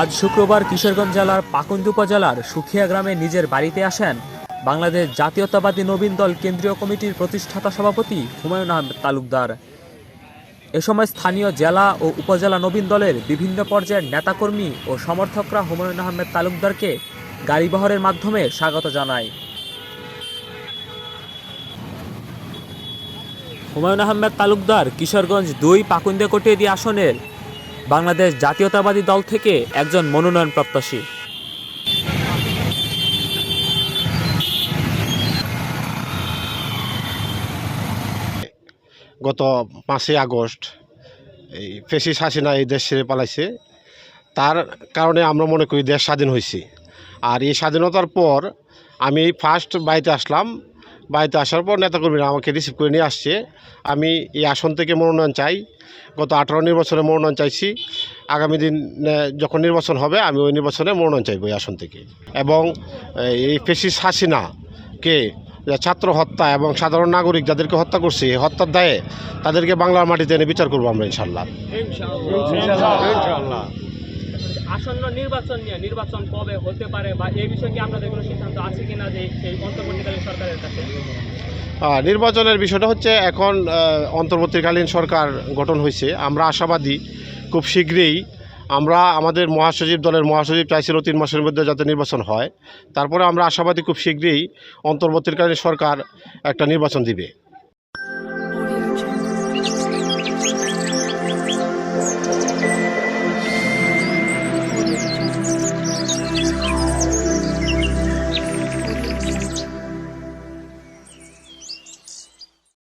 আজ শুক্রবার কিশোরগঞ্জ জেলার পাকুন্দ উপজেলার সুখিয়া গ্রামে নিজের বাড়িতে আসেন বাংলাদেশ জাতীয়তাবাদী নবীন দল কেন্দ্রীয় কমিটির প্রতিষ্ঠাতা সভাপতি হুমায়ুন আহমেদ তালুকদার। এ সময় স্থানীয় জেলা ও উপজেলা নবীন দলের বিভিন্ন পর্যায়ের নেতাকর্মী ও সমর্থকরা হুমায়ুন আহমেদ তালুকদারকে গাড়িবহরের মাধ্যমে স্বাগত জানায়। হুমায়ুন আহমেদ তালুকদার কিশোরগঞ্জ দুই পাকুন্দে কটিয়াদি আসনের বাংলাদেশ জাতীয়তাবাদী দল থেকে একজন মনোনয়ন প্রত্যাশী গত পাঁচই আগস্ট এই ফেসিস হাসিনা এই দেশ ছেড়ে পালাইছে। তার কারণে আমরা মনে করি দেশ স্বাধীন হয়েছি আর এই স্বাধীনতার পর আমি ফার্স্ট বাড়িতে আসলাম বাড়িতে আসার পর নেতাকর্মীরা আমাকে রিসিভ করে নিয়ে আসছে। আমি এই আসন থেকে মনোনয়ন চাই। গত আঠারো নির্বাচনে মনোনয়ন চাইছি। আগামী দিন যখন নির্বাচন হবে, আমি ওই নির্বাচনে মনোনয়ন চাইব এই আসন থেকে। এবং এই ফেসিস হাসিনাকে ছাত্র হত্যা এবং সাধারণ নাগরিক যাদেরকে হত্যা করছে হত্যার দায়ে তাদেরকে বাংলার মাটিতে এনে বিচার করব আমরা ইনশাল্লাহ। আসন্ন নির্বাচন নিয়ে নির্বাচন কবে হতে পারে বা এই বিষয়ে কি আপনাদের কোনো সিদ্ধান্ত আছে কিনা যে এই অন্তর্বর্তীকালীন সরকারের কাছে? নির্বাচনের বিষয়টা হচ্ছে এখন অন্তর্বর্তীকালীন সরকার গঠন হয়েছে। আমরা আশাবাদী খুব শীঘ্রই আমরা আমাদের মহাসচিব দলের মহাসচিব চাইছিল তিন মাসের মধ্যে যাতে নির্বাচন হয়। তারপরে আমরা আশাবাদী খুব শীঘ্রই অন্তর্বর্তীকালীন সরকার একটা নির্বাচন দিবে। Audio Jungle.